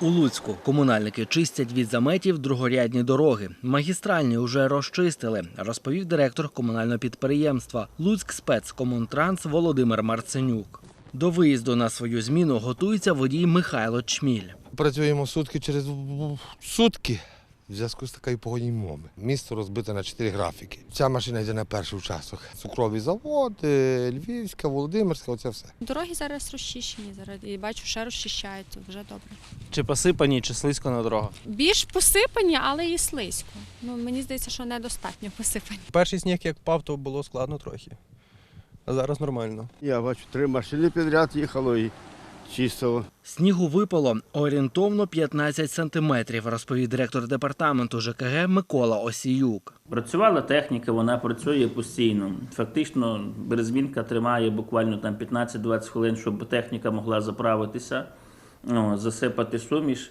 У Луцьку комунальники чистять від заметів другорядні дороги. Магістральні уже розчистили, розповів директор комунального підприємства Луцьк спецкомунтранс Володимир Марценюк. До виїзду на свою зміну готується водій Михайло Чміль. Працюємо сутки через сутки в зв'язку з такою погодною умови. Місто розбите на чотири графіки. Ця машина йде на перший участок. Цукровий завод, Львівська, Володимирська, оце все. Дороги зараз розчищені, зараз і бачу, ще розчищають, вже добре. Чи посипані, чи слизько на дорогах? Більш посипані, але і слизько. Ну мені здається, що недостатньо посипані. Перший сніг як впав, то було складно трохи. А зараз нормально. Я бачу, три машини підряд їхало і чистило. Снігу випало орієнтовно 15 сантиметрів, розповів директор департаменту ЖКГ Микола Осіюк. Працювала техніка, вона працює постійно. Фактично, березмінка тримає буквально там 15-20 хвилин, щоб техніка могла заправитися, ну, засипати суміш.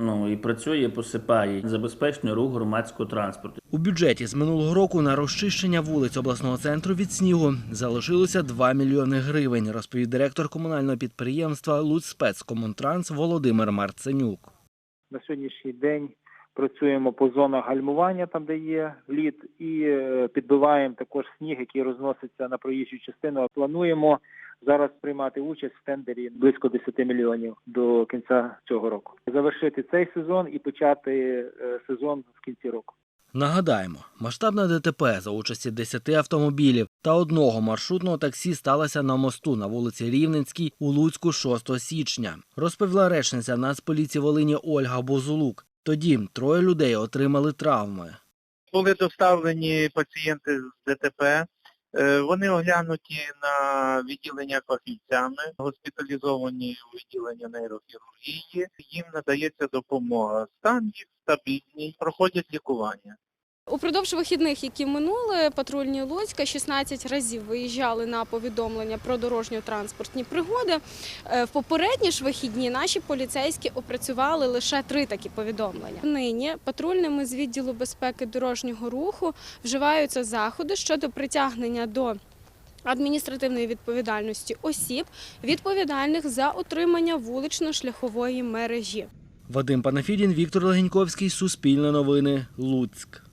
Ну і працює, посипає, забезпечує рух громадського транспорту. У бюджеті з минулого року на розчищення вулиць обласного центру від снігу залишилося 2 мільйони гривень, розповів директор комунального підприємства «Луцьспецкомунтранс» Володимир Марценюк. на сьогоднішній день працюємо по зонах гальмування, там де є лід, і е, підбиваємо також сніг, який розноситься на проїжджу частину. Плануємо зараз приймати участь в тендері близько 10 мільйонів до кінця цього року. Завершити цей сезон і почати е, сезон в кінці року. Нагадаємо, масштабна ДТП за участі 10 автомобілів та одного маршрутного таксі сталася на мосту на вулиці Рівненській у Луцьку 6 січня. Розповіла речниця Нацполіції Волині Ольга Бозулук. Тоді троє людей отримали травми. були доставлені пацієнти з ДТП. Е, Вони оглянуті на відділення фахівцями, госпіталізовані у відділення нейрохірургії. Їм надається допомога. Стан їх стабільний, проходять лікування. Упродовж вихідних, які минули, патрульні Луцька 16 разів виїжджали на повідомлення про дорожньо-транспортні пригоди. Е, В попередні ж вихідні наші поліцейські опрацювали лише три такі повідомлення. Нині патрульними з відділу безпеки дорожнього руху вживаються заходи щодо притягнення до адміністративної відповідальності осіб, відповідальних за утримання вулично-шляхової мережі. Вадим Панафідін, Віктор Легеньковський, Суспільне новини, Луцьк.